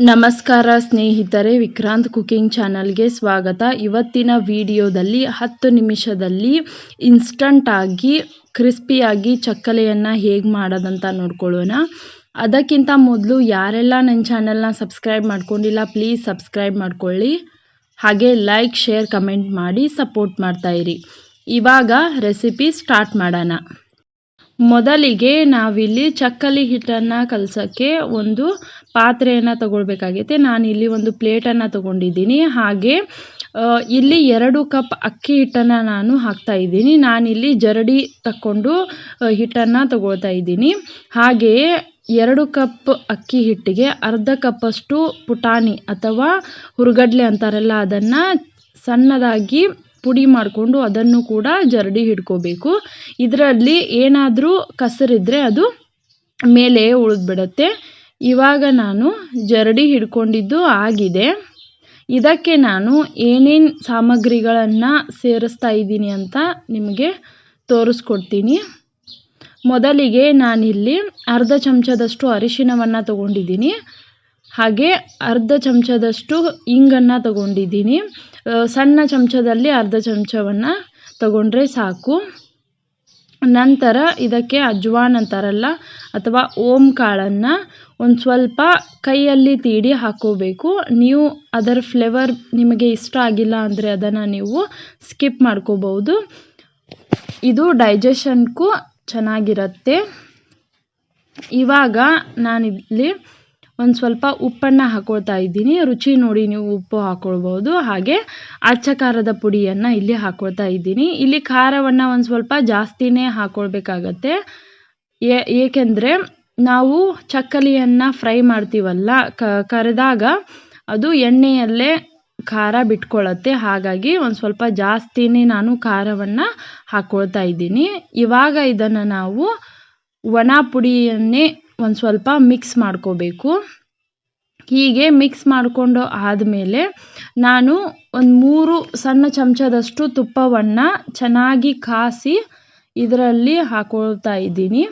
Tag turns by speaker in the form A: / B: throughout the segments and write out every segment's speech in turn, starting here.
A: ನಮಸ್ಕಾರ ಸ್ನೇಹಿತರೆ, ವಿಕ್ರಾಂತ್ ಕುಕಿಂಗ್ ಚಾನಲ್ಗೆ ಸ್ವಾಗತ. ಇವತ್ತಿನ ವಿಡಿಯೋದಲ್ಲಿ ಹತ್ತು ನಿಮಿಷದಲ್ಲಿ ಇನ್ಸ್ಟಂಟಾಗಿ ಕ್ರಿಸ್ಪಿಯಾಗಿ ಚಕ್ಕಲೆಯನ್ನು ಹೇಗೆ ಮಾಡೋದಂತ ನೋಡ್ಕೊಳ್ಳೋಣ. ಅದಕ್ಕಿಂತ ಮೊದಲು ಯಾರೆಲ್ಲ ನನ್ನ ಚಾನಲ್ನ ಸಬ್ಸ್ಕ್ರೈಬ್ ಮಾಡ್ಕೊಂಡಿಲ್ಲ, ಪ್ಲೀಸ್ ಸಬ್ಸ್ಕ್ರೈಬ್ ಮಾಡ್ಕೊಳ್ಳಿ. ಹಾಗೆ ಲೈಕ್, ಶೇರ್, ಕಮೆಂಟ್ ಮಾಡಿ ಸಪೋರ್ಟ್ ಮಾಡ್ತಾಯಿರಿ ಇವಾಗ ರೆಸಿಪಿ ಸ್ಟಾರ್ಟ್ ಮಾಡೋಣ. ಮೊದಲಿಗೆ ನಾವಿಲ್ಲಿ ಚಕ್ಕಲಿ ಹಿಟ್ಟನ್ನು ಕಲಸೋಕ್ಕೆ ಒಂದು ಪಾತ್ರೆಯನ್ನು ತಗೊಳ್ಬೇಕಾಗೈತೆ. ನಾನಿಲ್ಲಿ ಒಂದು ಪ್ಲೇಟನ್ನು ತಗೊಂಡಿದ್ದೀನಿ. ಹಾಗೆ ಇಲ್ಲಿ ಎರಡು ಕಪ್ ಅಕ್ಕಿ ಹಿಟ್ಟನ್ನು ನಾನು ಹಾಕ್ತಾ ಇದ್ದೀನಿ. ನಾನಿಲ್ಲಿ ಜರಡಿ ತಕ್ಕೊಂಡು ಹಿಟ್ಟನ್ನು ತಗೊಳ್ತಾ ಇದ್ದೀನಿ. ಹಾಗೆಯೇ ಎರಡು ಕಪ್ ಅಕ್ಕಿ ಹಿಟ್ಟಿಗೆ ಅರ್ಧ ಕಪ್ಪಷ್ಟು ಪುಟಾಣಿ ಅಥವಾ ಹುರುಗಡ್ಲೆ ಅಂತಾರಲ್ಲ, ಅದನ್ನು ಸಣ್ಣದಾಗಿ ಪುಡಿ ಮಾಡಿಕೊಂಡು ಅದನ್ನು ಕೂಡ ಜರಡಿ ಹಿಡ್ಕೋಬೇಕು. ಇದರಲ್ಲಿ ಏನಾದರೂ ಕಸರಿದ್ರೆ ಅದು ಮೇಲೆ ಉಳಿದ್ಬಿಡತ್ತೆ. ಇವಾಗ ನಾನು ಜರಡಿ ಹಿಡ್ಕೊಂಡಿದ್ದು ಆಗಿದೆ. ಇದಕ್ಕೆ ನಾನು ಏನೇನು ಸಾಮಗ್ರಿಗಳನ್ನು ಸೇರಿಸ್ತಾ ಇದ್ದೀನಿ ಅಂತ ನಿಮಗೆ ತೋರಿಸ್ಕೊಡ್ತೀನಿ. ಮೊದಲಿಗೆ ನಾನಿಲ್ಲಿ ಅರ್ಧ ಚಮಚದಷ್ಟು ಅರಿಶಿನವನ್ನು ತಗೊಂಡಿದ್ದೀನಿ. ಹಾಗೆ ಅರ್ಧ ಚಮಚದಷ್ಟು ಇಂಗನ್ನು ತಗೊಂಡಿದ್ದೀನಿ. ಸಣ್ಣ ಚಮಚದಲ್ಲಿ ಅರ್ಧ ಚಮಚವನ್ನು ತಗೊಂಡ್ರೆ ಸಾಕು. ನಂತರ ಇದಕ್ಕೆ ಅಜ್ವಾನ್ ಅಂತಾರಲ್ಲ, ಅಥವಾ ಓಂ ಕಾಳನ್ನು ಒಂದು ಸ್ವಲ್ಪ ಕೈಯಲ್ಲಿ ತೀಡಿ ಹಾಕೋಬೇಕು. ನೀವು ಅದರ ಫ್ಲೇವರ್ ನಿಮಗೆ ಇಷ್ಟ ಆಗಿಲ್ಲ ಅಂದರೆ ಅದನ್ನು ನೀವು ಸ್ಕಿಪ್ ಮಾಡ್ಕೋಬಹುದು. ಇದು ಡೈಜೆಷನ್ಗೂ ಚೆನ್ನಾಗಿರುತ್ತೆ. ಇವಾಗ ನಾನಿಲ್ಲಿ ಒಂದು ಸ್ವಲ್ಪ ಉಪ್ಪನ್ನು ಹಾಕೊಳ್ತಾ ಇದ್ದೀನಿ. ರುಚಿ ನೋಡಿ ನೀವು ಉಪ್ಪು ಹಾಕ್ಕೊಳ್ಬೋದು ಹಾಗೆ ಅಚ್ಚ ಖಾರದ ಪುಡಿಯನ್ನು ಇಲ್ಲಿ ಹಾಕ್ಕೊಳ್ತಾ ಇದ್ದೀನಿ. ಇಲ್ಲಿ ಖಾರವನ್ನು ಒಂದು ಸ್ವಲ್ಪ ಜಾಸ್ತಿನೇ ಹಾಕೊಳ್ಬೇಕಾಗತ್ತೆ. ಏಕೆಂದರೆ ನಾವು ಚಕ್ಕಲಿಯನ್ನು ಫ್ರೈ ಮಾಡ್ತೀವಲ್ಲ ಕರೆದಾಗ ಅದು ಎಣ್ಣೆಯಲ್ಲೇ ಖಾರ ಬಿಟ್ಕೊಳ್ಳುತ್ತೆ ಹಾಗಾಗಿ ಒಂದು ಸ್ವಲ್ಪ ಜಾಸ್ತಿನೇ ನಾನು ಖಾರವನ್ನು ಹಾಕ್ಕೊಳ್ತಾ ಇದ್ದೀನಿ. ಇವಾಗ ಇದನ್ನು ನಾವು ಒಣ ಪುಡಿಯನ್ನೇ ಒಂದು ಸ್ವಲ್ಪ ಮಿಕ್ಸ್ ಮಾಡ್ಕೋಬೇಕು. ಹೀಗೆ ಮಿಕ್ಸ್ ಮಾಡಿಕೊಂಡು ಆದಮೇಲೆ ನಾನು ಒಂದು ಮೂರು ಸಣ್ಣ ಚಮಚದಷ್ಟು ತುಪ್ಪವನ್ನು ಚೆನ್ನಾಗಿ ಕಾಸಿ ಇದರಲ್ಲಿ ಹಾಕೊಳ್ತಾ ಇದ್ದೀನಿ.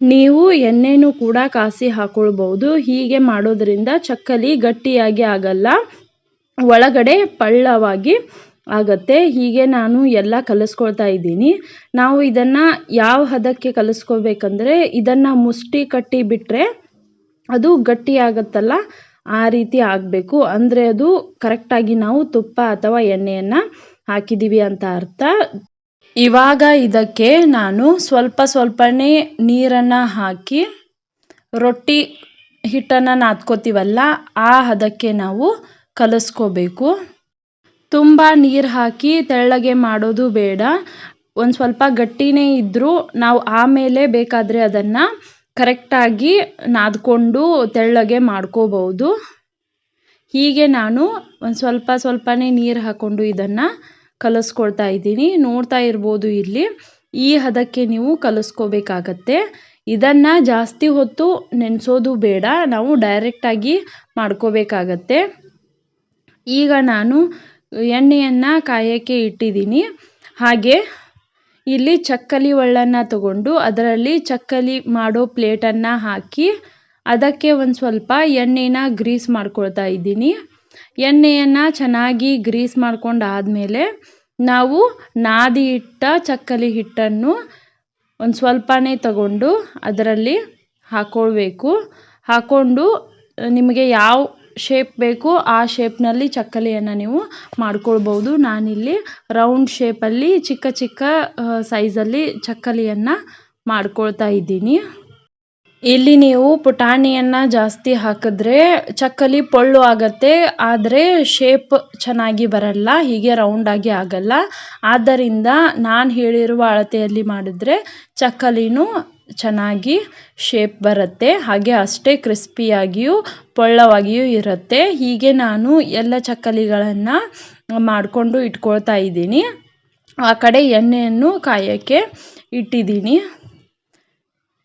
A: ನೀವು ಎಣ್ಣೆನೂ ಕೂಡ ಕಾಸಿ ಹಾಕೊಳ್ಬೋದು ಹೀಗೆ ಮಾಡೋದ್ರಿಂದ ಚಕ್ಕಲಿ ಗಟ್ಟಿಯಾಗಿ ಆಗಲ್ಲ. ಒಳಗಡೆ ಪಳ್ಳವಾಗಿ ಆಗತ್ತೆ. ಹೀಗೆ ನಾನು ಎಲ್ಲ ಕಲಿಸ್ಕೊಳ್ತಾ ಇದ್ದೀನಿ. ನಾವು ಇದನ್ನು ಯಾವ ಹದಕ್ಕೆ ಕಲಿಸ್ಕೋಬೇಕಂದ್ರೆ ಇದನ್ನು ಮುಷ್ಟಿ ಕಟ್ಟಿ ಬಿಟ್ಟರೆ ಅದು ಗಟ್ಟಿ ಆಗುತ್ತಲ್ಲ? ಆ ರೀತಿ ಆಗಬೇಕು. ಅಂದರೆ ಅದು ಕರೆಕ್ಟಾಗಿ ನಾವು ತುಪ್ಪ ಅಥವಾ ಎಣ್ಣೆಯನ್ನು ಹಾಕಿದ್ದೀವಿ ಅಂತ ಅರ್ಥ. ಇವಾಗ ಇದಕ್ಕೆ ನಾನು ಸ್ವಲ್ಪ ಸ್ವಲ್ಪನೇ ನೀರನ್ನು ಹಾಕಿ ರೊಟ್ಟಿ ಹಿಟ್ಟನ್ನು ನಾದ್ಕೋತೀವಲ್ಲ, ಆ ಹದಕ್ಕೆ ನಾವು ಕಲಿಸ್ಕೋಬೇಕು. ತುಂಬ ನೀರು ಹಾಕಿ ತೆಳ್ಳಗೆ ಮಾಡೋದು ಬೇಡ. ಒಂದು ಸ್ವಲ್ಪ ಗಟ್ಟಿನೇ ಇದ್ದರೂ ನಾವು ಆಮೇಲೆ ಬೇಕಾದರೆ ಅದನ್ನು ಕರೆಕ್ಟಾಗಿ ನಾದ್ಕೊಂಡು ತೆಳ್ಳಗೆ ಮಾಡ್ಕೋಬಹುದು. ಹೀಗೆ ನಾನು ಒಂದು ಸ್ವಲ್ಪ ಸ್ವಲ್ಪನೇ ನೀರು ಹಾಕ್ಕೊಂಡು ಇದನ್ನು ಕಲಿಸ್ಕೊಳ್ತಾ ಇದ್ದೀನಿ. ನೋಡ್ತಾ ಇರ್ಬೋದು ಇಲ್ಲಿ. ಈ ಹದಕ್ಕೆ ನೀವು ಕಲಿಸ್ಕೋಬೇಕಾಗತ್ತೆ. ಇದನ್ನು ಜಾಸ್ತಿ ಹೊತ್ತು ನೆನೆಸೋದು ಬೇಡ. ನಾವು ಡೈರೆಕ್ಟಾಗಿ ಮಾಡ್ಕೋಬೇಕಾಗತ್ತೆ. ಈಗ ನಾನು ಎಣ್ಣೆಯನ್ನು ಕಾಯೋಕ್ಕೆ ಇಟ್ಟಿದ್ದೀನಿ. ಹಾಗೆ ಇಲ್ಲಿ ಚಕ್ಕಲಿ ಒಳ್ಳನ್ನು ತಗೊಂಡು ಅದರಲ್ಲಿ ಚಕ್ಕಲಿ ಮಾಡೋ ಪ್ಲೇಟನ್ನು ಹಾಕಿ ಅದಕ್ಕೆ ಒಂದು ಸ್ವಲ್ಪ ಎಣ್ಣೆನ ಗ್ರೀಸ್ ಮಾಡ್ಕೊಳ್ತಾ ಇದ್ದೀನಿ. ಎಣ್ಣೆಯನ್ನು ಚೆನ್ನಾಗಿ ಗ್ರೀಸ್ ಮಾಡ್ಕೊಂಡು ಆದಮೇಲೆ ನಾವು ನಾದಿ ಇಟ್ಟ ಚಕ್ಕಲಿ ಹಿಟ್ಟನ್ನು ಒಂದು ಸ್ವಲ್ಪನೇ ತಗೊಂಡು ಅದರಲ್ಲಿ ಹಾಕ್ಕೊಳ್ಬೇಕು ಹಾಕ್ಕೊಂಡು ನಿಮಗೆ ಯಾವ ಶೇಪ್ ಬೇಕು, ಆ ಶೇಪ್ನಲ್ಲಿ ಚಕ್ಕಲಿಯನ್ನು ನೀವು ಮಾಡ್ಕೊಳ್ಬೋದು ನಾನಿಲ್ಲಿ ರೌಂಡ್ ಶೇಪಲ್ಲಿ ಚಿಕ್ಕ ಚಿಕ್ಕ ಸೈಜಲ್ಲಿ ಚಕ್ಕಲಿಯನ್ನು ಮಾಡ್ಕೊಳ್ತಾ ಇದ್ದೀನಿ. ಇಲ್ಲಿ ನೀವು ಪುಟಾಣಿಯನ್ನು ಜಾಸ್ತಿ ಹಾಕಿದ್ರೆ ಚಕ್ಕಲಿ ಪೊಳ್ಳು ಆಗತ್ತೆ, ಆದರೆ ಶೇಪ್ ಚೆನ್ನಾಗಿ ಬರಲ್ಲ, ಹೀಗೆ ರೌಂಡಾಗಿ ಆಗಲ್ಲ. ಆದ್ದರಿಂದ ನಾನು ಹೇಳಿರುವ ಅಳತೆಯಲ್ಲಿ ಮಾಡಿದ್ರೆ ಚಕ್ಕಲಿನೂ ಚೆನ್ನಾಗಿ ಶೇಪ್ ಬರುತ್ತೆ. ಹಾಗೆ ಅಷ್ಟೇ ಕ್ರಿಸ್ಪಿಯಾಗಿಯೂ ಪೊಳ್ಳವಾಗಿಯೂ ಇರುತ್ತೆ. ಹೀಗೆ ನಾನು ಎಲ್ಲ ಚಕ್ಕಲಿಗಳನ್ನು ಮಾಡಿಕೊಂಡು ಇಟ್ಕೊಳ್ತಾ ಇದ್ದೀನಿ. ಆ ಕಡೆ ಎಣ್ಣೆಯನ್ನು ಕಾಯೋಕ್ಕೆ ಇಟ್ಟಿದ್ದೀನಿ.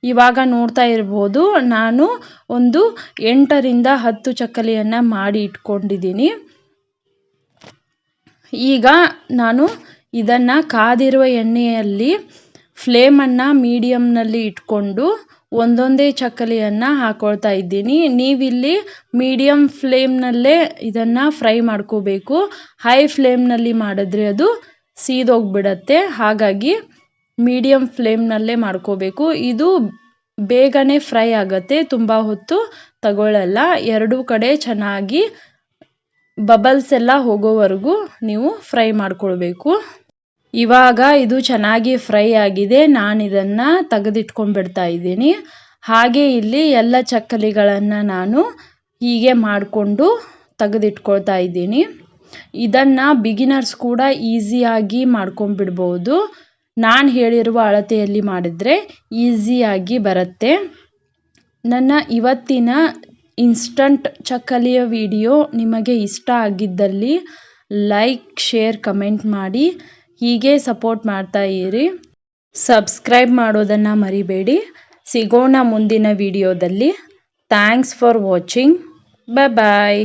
A: ಇವಾಗ ನೋಡ್ತಾ ಇರ್ಬೋದು, ನಾನು ಒಂದು ಎಂಟರಿಂದ ಹತ್ತು ಚಕ್ಕಲಿಯನ್ನು ಮಾಡಿ ಇಟ್ಕೊಂಡಿದ್ದೀನಿ. ಈಗ ನಾನು ಇದನ್ನು ಕಾದಿರುವ ಎಣ್ಣೆಯಲ್ಲಿ ಫ್ಲೇಮನ್ನು ಮೀಡಿಯಮ್ನಲ್ಲಿ ಇಟ್ಕೊಂಡು ಒಂದೊಂದೇ ಚಕ್ಕಲಿಯನ್ನು ಹಾಕ್ಕೊಳ್ತಾ ಇದ್ದೀನಿ. ನೀವಿಲ್ಲಿ ಮೀಡಿಯಮ್ ಫ್ಲೇಮ್ನಲ್ಲೇ ಇದನ್ನು ಫ್ರೈ ಮಾಡ್ಕೋಬೇಕು. ಹೈ ಫ್ಲೇಮ್ನಲ್ಲಿ ಮಾಡಿದ್ರೆ ಅದು ಸೀದೋಗ್ಬಿಡತ್ತೆ. ಹಾಗಾಗಿ ಮೀಡಿಯಮ್ ಫ್ಲೇಮ್ನಲ್ಲೇ ಮಾಡ್ಕೋಬೇಕು. ಇದು ಬೇಗನೆ ಫ್ರೈ ಆಗುತ್ತೆ. ತುಂಬ ಹೊತ್ತು ತಗೊಳ್ಳಲ್ಲ. ಎರಡೂ ಕಡೆ ಚೆನ್ನಾಗಿ ಬಬಲ್ಸ್ ಎಲ್ಲ ಹೋಗೋವರೆಗೂ ನೀವು ಫ್ರೈ ಮಾಡ್ಕೊಳ್ಬೇಕು. ಇವಾಗ ಇದು ಚೆನ್ನಾಗಿ ಫ್ರೈ ಆಗಿದೆ. ನಾನು ಇದನ್ನು ತೆಗೆದಿಟ್ಕೊಂಡ್ಬಿಡ್ತಾ ಇದ್ದೀನಿ. ಹಾಗೆ ಇಲ್ಲಿ ಎಲ್ಲ ಚಕ್ಕಲಿಗಳನ್ನು ನಾನು ಹೀಗೆ ಮಾಡಿಕೊಂಡು ತೆಗೆದಿಟ್ಕೊಳ್ತಾ ಇದ್ದೀನಿ. ಇದನ್ನು ಬಿಗಿನರ್ಸ್ ಕೂಡ ಈಸಿಯಾಗಿ ಮಾಡ್ಕೊಂಡ್ಬಿಡ್ಬೋದು. ನಾನು ಹೇಳಿರುವ ಅಳತೆಯಲ್ಲಿ ಮಾಡಿದರೆ ಈಸಿಯಾಗಿ ಬರುತ್ತೆ. ನನ್ನ ಇವತ್ತಿನ ಇನ್ಸ್ಟಂಟ್ ಚಕ್ಕಲಿಯ ವಿಡಿಯೋ ನಿಮಗೆ ಇಷ್ಟ ಆಗಿದ್ದಲ್ಲಿ ಲೈಕ್ ಶೇರ್ ಕಮೆಂಟ್ ಮಾಡಿ. ಹೀಗೆ ಸಪೋರ್ಟ್ ಮಾಡ್ತಾ ಇರಿ. ಸಬ್ಸ್ಕ್ರೈಬ್ ಮಾಡೋದನ್ನು ಮರಿಬೇಡಿ. ಸಿಗೋಣ ಮುಂದಿನ ವಿಡಿಯೋದಲ್ಲಿ. Thanks for watching. Bye bye